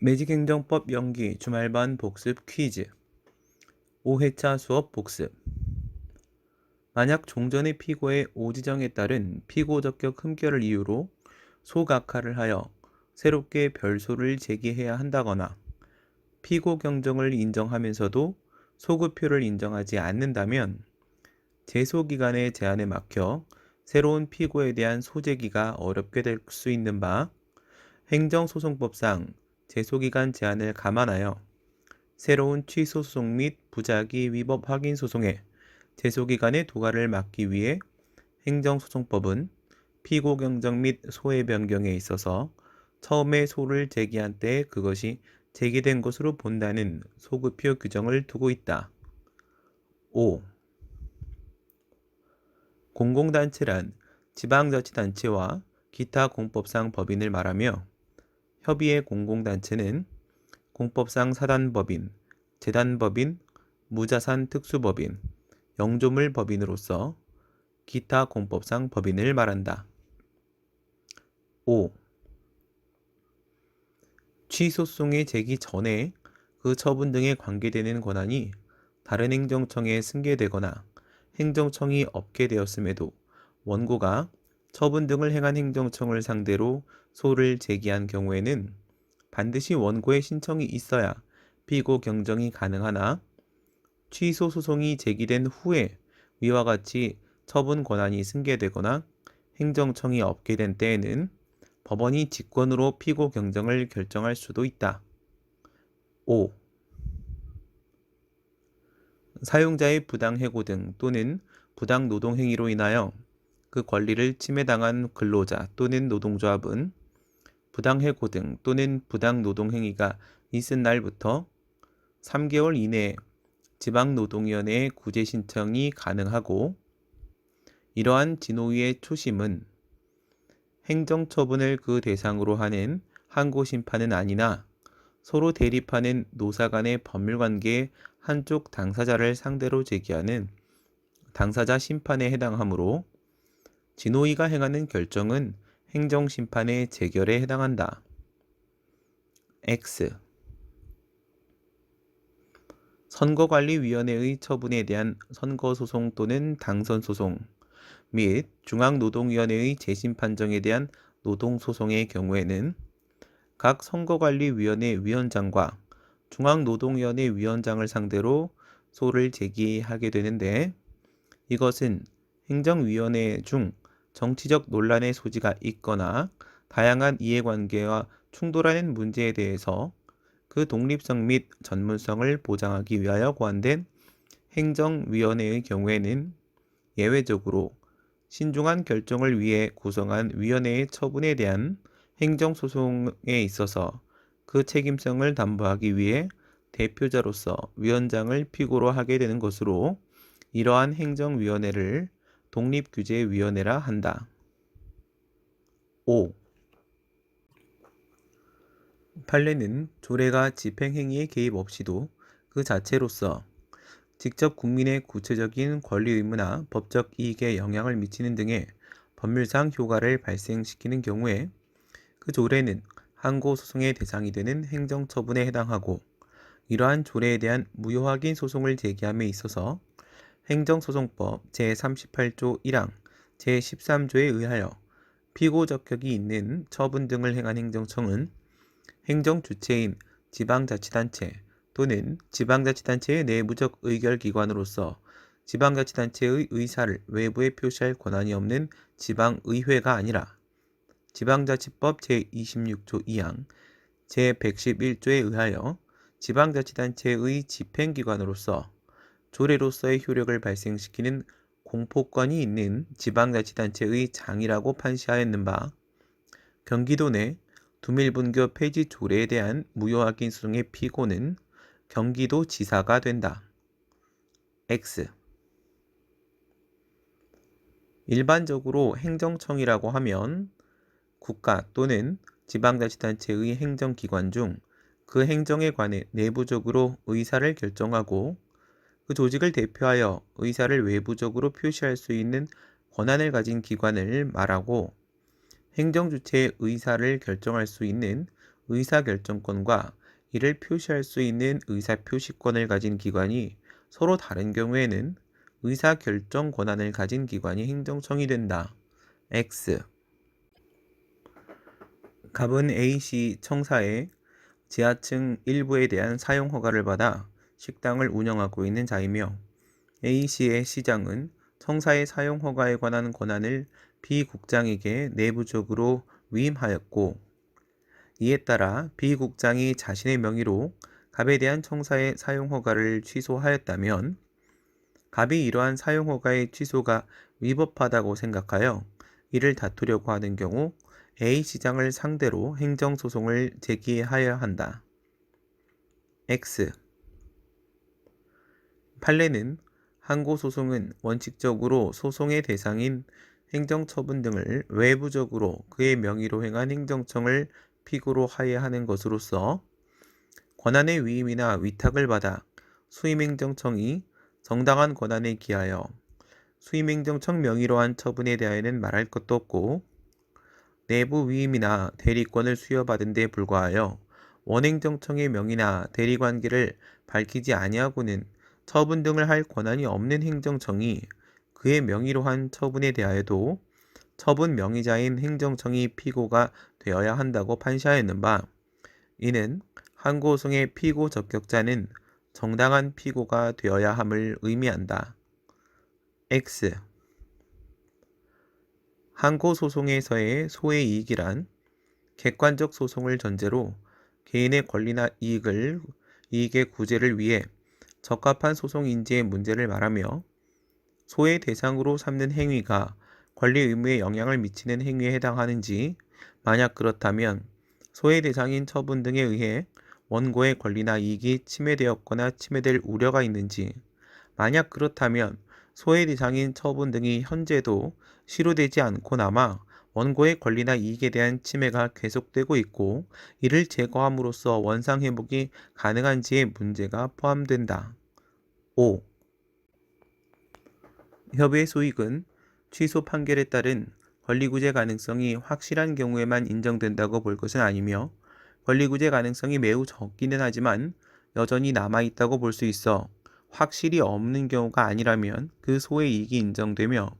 매직행정법 연기 주말반 복습 퀴즈. 5회차 수업 복습. 만약 종전의 피고의 오지정에 따른 피고 적격 흠결을 이유로 소각하를 하여 새롭게 별소를 제기해야 한다거나 피고 경정을 인정하면서도 소급표를 인정하지 않는다면 제소기간의 제한에 막혀 새로운 피고에 대한 소재기가 어렵게 될 수 있는 바 행정소송법상 제소기간 제한을 감안하여 새로운 취소 소송 및 부작위 위법 확인 소송의 제소기간의 도가를 막기 위해 행정소송법은 피고 경정 및 소의 변경에 있어서 처음에 소를 제기한 때 그것이 제기된 것으로 본다는 소급표 규정을 두고 있다. 5. 공공단체란 지방자치단체와 기타 공법상 법인을 말하며 협의회 공공단체는 공법상 사단법인, 재단법인, 무자산 특수법인, 영조물 법인으로서 기타 공법상 법인을 말한다. 5. 취소송의 제기 전에 그 처분 등에 관계되는 권한이 다른 행정청에 승계되거나 행정청이 없게 되었음에도 원고가 처분 등을 행한 행정청을 상대로 소를 제기한 경우에는 반드시 원고의 신청이 있어야 피고 경정이 가능하나 취소 소송이 제기된 후에 위와 같이 처분 권한이 승계되거나 행정청이 없게 된 때에는 법원이 직권으로 피고 경정을 결정할 수도 있다. 5. 사용자의 부당 해고 등 또는 부당 노동 행위로 인하여 그 권리를 침해당한 근로자 또는 노동조합은 부당 해고 등 또는 부당 노동 행위가 있은 날부터 3개월 이내에 지방노동위원회에 구제 신청이 가능하고 이러한 진호위의 초심은 행정처분을 그 대상으로 하는 항고 심판은 아니나 서로 대립하는 노사 간의 법률관계의 한쪽 당사자를 상대로 제기하는 당사자 심판에 해당하므로 진호위가 행하는 결정은 행정심판의 재결에 해당한다. X 선거관리위원회의 처분에 대한 선거소송 또는 당선소송 및 중앙노동위원회의 재심 판정에 대한 노동소송의 경우에는 각 선거관리위원회 위원장과 중앙노동위원회 위원장을 상대로 소를 제기하게 되는데 이것은 행정위원회 중 정치적 논란의 소지가 있거나 다양한 이해관계와 충돌하는 문제에 대해서 그 독립성 및 전문성을 보장하기 위하여 고안된 행정위원회의 경우에는 예외적으로 신중한 결정을 위해 구성한 위원회의 처분에 대한 행정소송에 있어서 그 책임성을 담보하기 위해 대표자로서 위원장을 피고로 하게 되는 것으로 이러한 행정위원회를 독립규제위원회라 한다. 5. 판례는 조례가 집행행위에 개입 없이도 그 자체로서 직접 국민의 구체적인 권리 의무나 법적 이익에 영향을 미치는 등의 법률상 효과를 발생시키는 경우에 그 조례는 항고 소송의 대상이 되는 행정처분에 해당하고 이러한 조례에 대한 무효 확인 소송을 제기함에 있어서 행정소송법 제38조 1항 제13조에 의하여 피고 적격이 있는 처분 등을 행한 행정청은 행정 주체인 지방자치단체 또는 지방자치단체의 내부적 의결기관으로서 지방자치단체의 의사를 외부에 표시할 권한이 없는 지방의회가 아니라 지방자치법 제26조 2항 제111조에 의하여 지방자치단체의 집행기관으로서 조례로서의 효력을 발생시키는 공포권이 있는 지방자치단체의 장이라고 판시하였는 바 경기도 내 두밀분교 폐지 조례에 대한 무효확인 소송의 피고는 경기도 지사가 된다. X 일반적으로 행정청이라고 하면 국가 또는 지방자치단체의 행정기관 중 그 행정에 관해 내부적으로 의사를 결정하고 그 조직을 대표하여 의사를 외부적으로 표시할 수 있는 권한을 가진 기관을 말하고 행정 주체의 의사를 결정할 수 있는 의사 결정권과 이를 표시할 수 있는 의사 표시권을 가진 기관이 서로 다른 경우에는 의사 결정 권한을 가진 기관이 행정청이 된다. X 갑은 A씨 청사에 지하층 일부에 대한 사용 허가를 받아 식당을 운영하고 있는 자이며 A씨의 시장은 청사의 사용 허가에 관한 권한을 B 국장에게 내부적으로 위임하였고 이에 따라 B 국장이 자신의 명의로 갑에 대한 청사의 사용 허가를 취소하였다면 갑이 이러한 사용 허가의 취소가 위법하다고 생각하여 이를 다투려고 하는 경우 A 시장을 상대로 행정소송을 제기하여야 한다. X 판례는 항고 소송은 원칙적으로 소송의 대상인 행정처분 등을 외부적으로 그의 명의로 행한 행정청을 피고로 하여야 하는 것으로서 권한의 위임이나 위탁을 받아 수임행정청이 정당한 권한에 기하여 수임행정청 명의로 한 처분에 대하여는 말할 것도 없고 내부 위임이나 대리권을 수여받은 데 불과하여 원행정청의 명의나 대리관계를 밝히지 아니하고는 처분 등을 할 권한이 없는 행정청이 그의 명의로 한 처분에 대하여도 처분 명의자인 행정청이 피고가 되어야 한다고 판시하였는 바 이는 항고송의 피고 적격자는 정당한 피고가 되어야 함을 의미한다. X 항고소송에서의 소의 이익이란 객관적 소송을 전제로 개인의 권리나 이익을 이익의 구제를 위해 적합한 소송 인지의 문제를 말하며 소의 대상으로 삼는 행위가 권리 의무에 영향을 미치는 행위에 해당하는지 만약 그렇다면 소의 대상인 처분 등에 의해 원고의 권리나 이익이 침해되었거나 침해될 우려가 있는지 만약 그렇다면 소의 대상인 처분 등이 현재도 실효되지 않고 남아 원고의 권리나 이익에 대한 침해가 계속되고 있고 이를 제거함으로써 원상 회복이 가능한지의 문제가 포함된다. 5. 협의의 소익은 취소 판결에 따른 권리구제 가능성이 확실한 경우에만 인정된다고 볼 것은 아니며 권리구제 가능성이 매우 적기는 하지만 여전히 남아있다고 볼 수 있어 확실히 없는 경우가 아니라면 그 소의 이익이 인정되며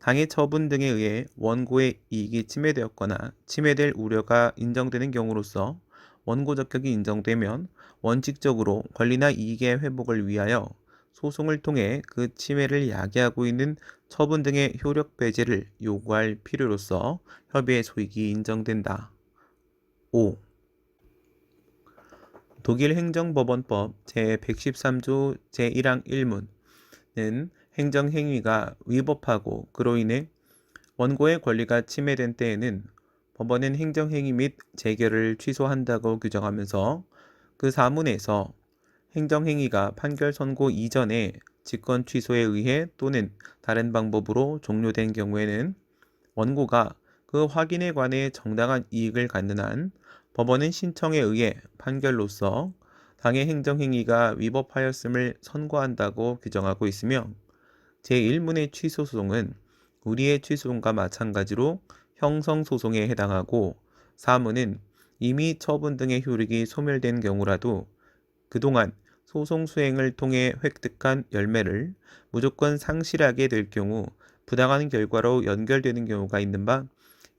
당해 처분 등에 의해 원고의 이익이 침해되었거나 침해될 우려가 인정되는 경우로서 원고 적격이 인정되면 원칙적으로 권리나 이익의 회복을 위하여 소송을 통해 그 침해를 야기하고 있는 처분 등의 효력 배제를 요구할 필요로서 협의의 소익이 인정된다. 5. 독일 행정법원법 제113조 제1항 1문은 행정 행위가 위법하고 그로 인해 원고의 권리가 침해된 때에는 법원은 행정 행위 및 재결을 취소한다고 규정하면서 그 사문에서 행정 행위가 판결 선고 이전에 직권 취소에 의해 또는 다른 방법으로 종료된 경우에는 원고가 그 확인에 관해 정당한 이익을 갖는 한 법원은 신청에 의해 판결로서 당의 행정행위가 위법하였음을 선고한다고 규정하고 있으며 제1문의 취소소송은 우리의 취소송과 마찬가지로 형성소송에 해당하고 사문은 이미 처분 등의 효력이 소멸된 경우라도 그동안 소송 수행을 통해 획득한 열매를 무조건 상실하게 될 경우 부당한 결과로 연결되는 경우가 있는 바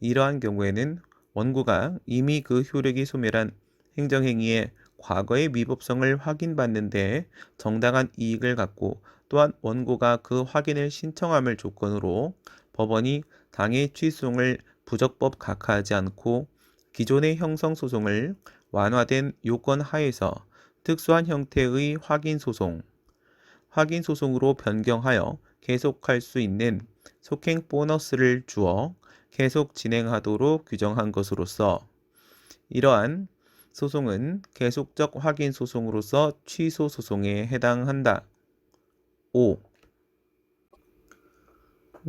이러한 경우에는 원고가 이미 그 효력이 소멸한 행정행위의 과거의 위법성을 확인받는 데 정당한 이익을 갖고 또한 원고가 그 확인을 신청함을 조건으로 법원이 당의 취소송을 부적법 각하하지 않고 기존의 형성소송을 완화된 요건 하에서 특수한 형태의 확인소송, 확인소송으로 변경하여 계속할 수 있는 속행 보너스를 주어 계속 진행하도록 규정한 것으로서 이러한 소송은 계속적 확인 소송으로서 취소 소송에 해당한다. 5.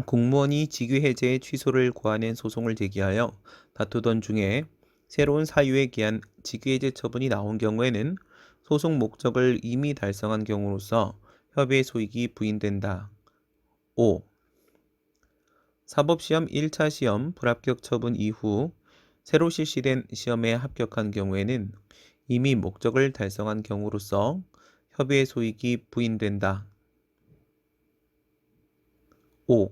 공무원이 직위 해제의 취소를 구하는 소송을 제기하여 다투던 중에 새로운 사유에 기한 직위 해제 처분이 나온 경우에는 소송 목적을 이미 달성한 경우로서 협의의 소익이 부인된다. 5. 사법시험 1차 시험 불합격 처분 이후 새로 실시된 시험에 합격한 경우에는 이미 목적을 달성한 경우로서 협의의 소익이 부인된다. 5.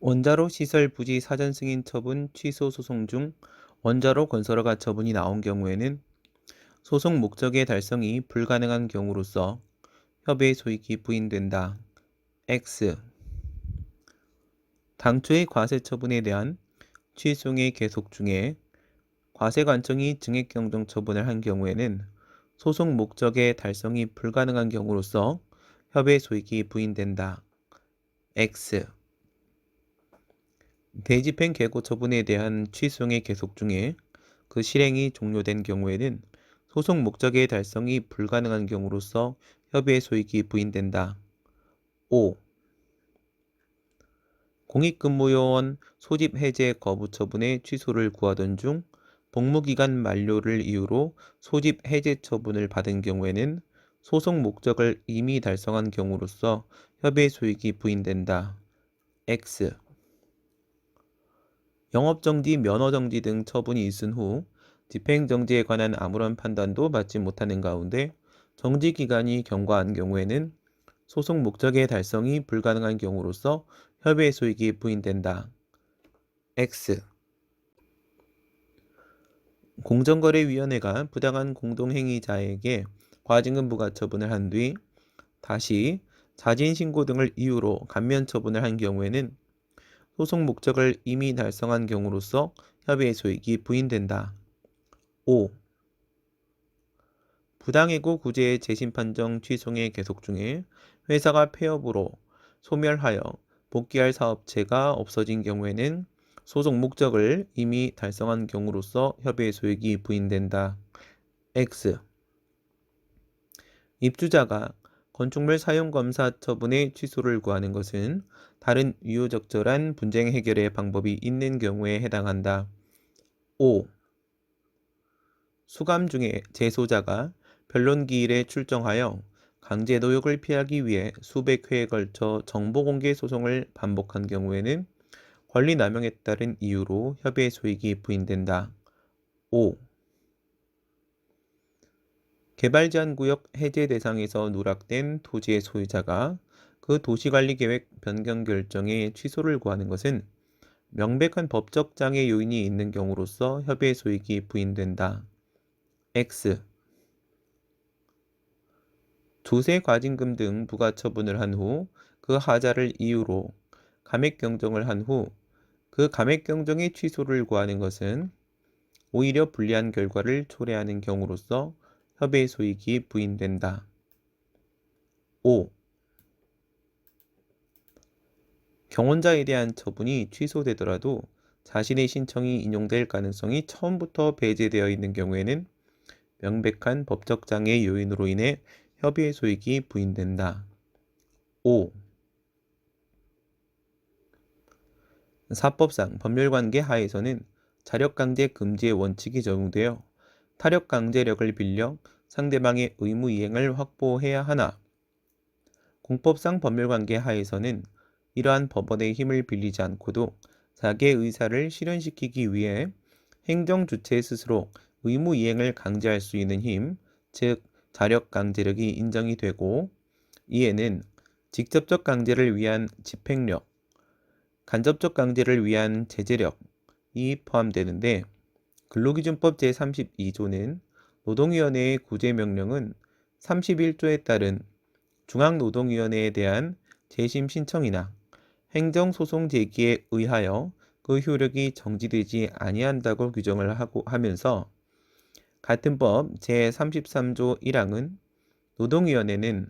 원자로 시설 부지 사전 승인 처분 취소 소송 중 원자로 건설허가 처분이 나온 경우에는 소송 목적의 달성이 불가능한 경우로서 협의의 소익이 부인된다. X. 당초의 과세 처분에 대한 취소의 계속 중에 과세 관청이 증액 경정 처분을 한 경우에는 소송 목적의 달성이 불가능한 경우로서 협의 소익이 부인된다. X. 대집행 개고 처분에 대한 취소의 계속 중에 그 실행이 종료된 경우에는 소송 목적의 달성이 불가능한 경우로서 협의의 소익이 부인된다. 5. 공익근무요원 소집 해제 거부 처분의 취소를 구하던 중 복무기간 만료를 이유로 소집 해제 처분을 받은 경우에는 소송 목적을 이미 달성한 경우로서 협의의 소익이 부인된다. X. 영업정지, 면허정지 등 처분이 있은 후 집행정지에 관한 아무런 판단도 받지 못하는 가운데 정지 기간이 경과한 경우에는 소송 목적의 달성이 불가능한 경우로서 협의의 소익이 부인된다. X. 공정거래위원회가 부당한 공동행위자에게 과징금 부과 처분을 한 뒤 다시 자진신고 등을 이유로 감면 처분을 한 경우에는 소송 목적을 이미 달성한 경우로서 협의의 소익이 부인된다. 5. 부당해고 구제의 재심 판정 취소의 계속 중에 회사가 폐업으로 소멸하여 복귀할 사업체가 없어진 경우에는 소송 목적을 이미 달성한 경우로서 협의의 소익이 부인된다. X. 입주자가 건축물 사용 검사 처분의 취소를 구하는 것은 다른 유효적절한 분쟁 해결의 방법이 있는 경우에 해당한다. 5. 수감 중에 재소자가 변론 기일에 출정하여 강제 노역을 피하기 위해 수백 회에 걸쳐 정보 공개 소송을 반복한 경우에는 권리 남용에 따른 이유로 협의의 소익이 부인된다. 5. 개발 제한 구역 해제 대상에서 누락된 토지의 소유자가 그 도시관리 계획 변경 결정의 취소를 구하는 것은 명백한 법적 장애 요인이 있는 경우로서 협의의 소익이 부인된다. X. 조세 과징금 등 부가 처분을 한 후 그 하자를 이유로 감액 경정을 한 후 그 감액 경정의 취소를 구하는 것은 오히려 불리한 결과를 초래하는 경우로서 협의의 소익이 부인된다. 5. 경원자에 대한 처분이 취소되더라도 자신의 신청이 인용될 가능성이 처음부터 배제되어 있는 경우에는 명백한 법적 장애 요인으로 인해 협의의 소익이 부인된다. 5. 사법상 법률관계 하에서는 자력강제 금지의 원칙이 적용되어 타력강제력을 빌려 상대방의 의무 이행을 확보해야 하나 공법상 법률관계 하에서는 이러한 법원의 힘을 빌리지 않고도 자기의 의사를 실현시키기 위해 행정 주체 스스로 의무 이행을 강제할 수 있는 힘, 즉 자력 강제력이 인정이 되고 이에는 직접적 강제를 위한 집행력, 간접적 강제를 위한 제재력이 포함되는데 근로기준법 제32조는 노동위원회의 구제명령은 31조에 따른 중앙노동위원회에 대한 재심 신청이나 행정소송 제기에 의하여 그 효력이 정지되지 아니한다고 규정을 하고 하면서 같은 법 제33조 1항은 노동위원회는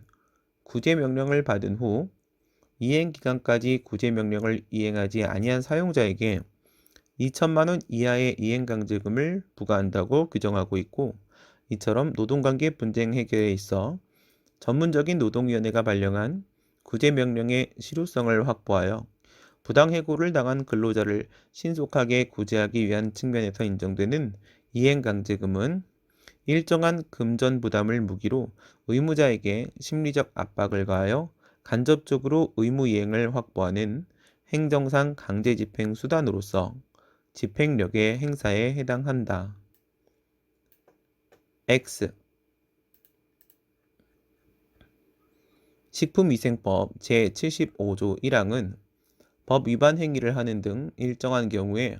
구제명령을 받은 후 이행기간까지 구제명령을 이행하지 아니한 사용자에게 2천만 원 이하의 이행강제금을 부과한다고 규정하고 있고 이처럼 노동관계 분쟁 해결에 있어 전문적인 노동위원회가 발령한 구제명령의 실효성을 확보하여 부당해고를 당한 근로자를 신속하게 구제하기 위한 측면에서 인정되는 이행강제금은 일정한 금전 부담을 무기로 의무자에게 심리적 압박을 가하여 간접적으로 의무 이행을 확보하는 행정상 강제 집행 수단으로서 집행력의 행사에 해당한다. X 식품위생법 제75조 1항은 법 위반 행위를 하는 등 일정한 경우에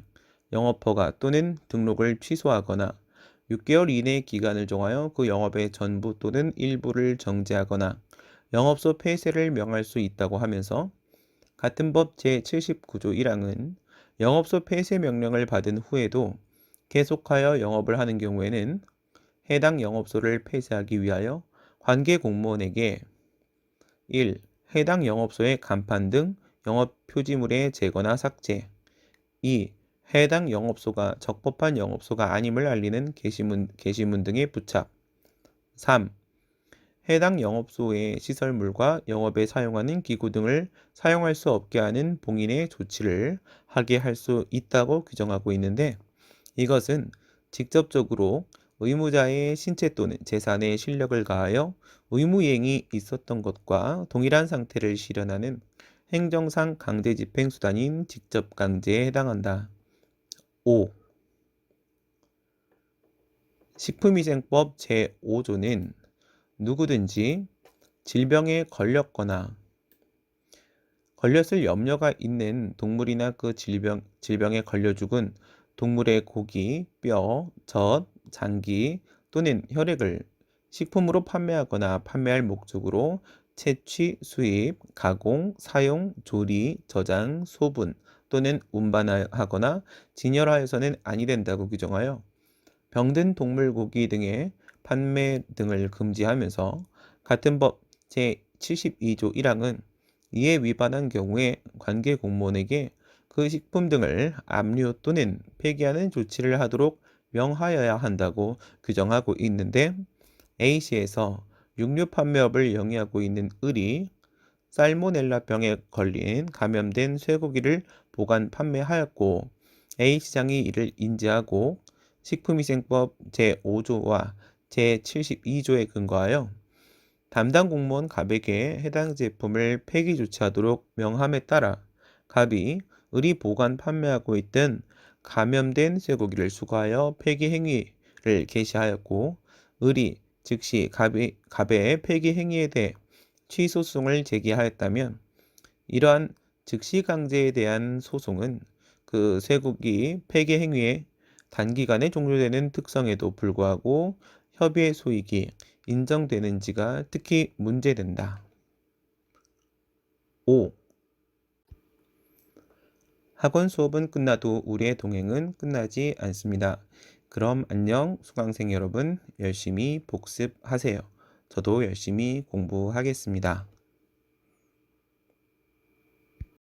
영업허가 또는 등록을 취소하거나 6개월 이내의 기간을 정하여 그 영업의 전부 또는 일부를 정지하거나 영업소 폐쇄를 명할 수 있다고 하면서 같은 법 제79조 1항은 영업소 폐쇄 명령을 받은 후에도 계속하여 영업을 하는 경우에는 해당 영업소를 폐쇄하기 위하여 관계 공무원에게 1. 해당 영업소의 간판 등 영업 표지물의 제거나 삭제 2. 해당 영업소가 적법한 영업소가 아님을 알리는 게시문, 게시문 등의 부착 3. 해당 영업소의 시설물과 영업에 사용하는 기구 등을 사용할 수 없게 하는 봉인의 조치를 하게 할 수 있다고 규정하고 있는데 이것은 직접적으로 의무자의 신체 또는 재산에 실력을 가하여 의무이행이 있었던 것과 동일한 상태를 실현하는 행정상 강제 집행 수단인 직접 강제에 해당한다. 5. 식품위생법 제5조는 누구든지 질병에 걸렸거나 걸렸을 염려가 있는 동물이나 그 질병, 질병에 걸려 죽은 동물의 고기, 뼈, 젖, 장기 또는 혈액을 식품으로 판매하거나 판매할 목적으로 채취, 수입, 가공, 사용, 조리, 저장, 소분 또는 운반하거나 진열하여서는 아니 된다고 규정하여 병든 동물 고기 등의 판매 등을 금지하면서 같은 법 제72조 1항은 이에 위반한 경우에 관계 공무원에게 그 식품 등을 압류 또는 폐기하는 조치를 하도록 명하여야 한다고 규정하고 있는데 A시에서 육류 판매업을 영위하고 있는 을이 살모넬라병에 걸린 감염된 쇠고기를 보관 판매하였고 A시장이 이를 인지하고 식품위생법 제5조와 제72조에 근거하여 담당 공무원 갑에게 해당 제품을 폐기 조치하도록 명함에 따라 갑이 을이 보관 판매하고 있던 감염된 쇠고기를 수거하여 폐기 행위를 개시하였고 을이 즉시 갑의, 갑의 폐기 행위에 대해 취소송을 제기하였다면 이러한 즉시 강제에 대한 소송은 그 쇠고기 폐기 행위의 단기간에 종료되는 특성에도 불구하고 협의의 소익이 인정되는지가 특히 문제된다. 5. 학원 수업은 끝나도 우리의 동행은 끝나지 않습니다. 그럼 안녕 수강생 여러분 열심히 복습하세요. 저도 열심히 공부하겠습니다.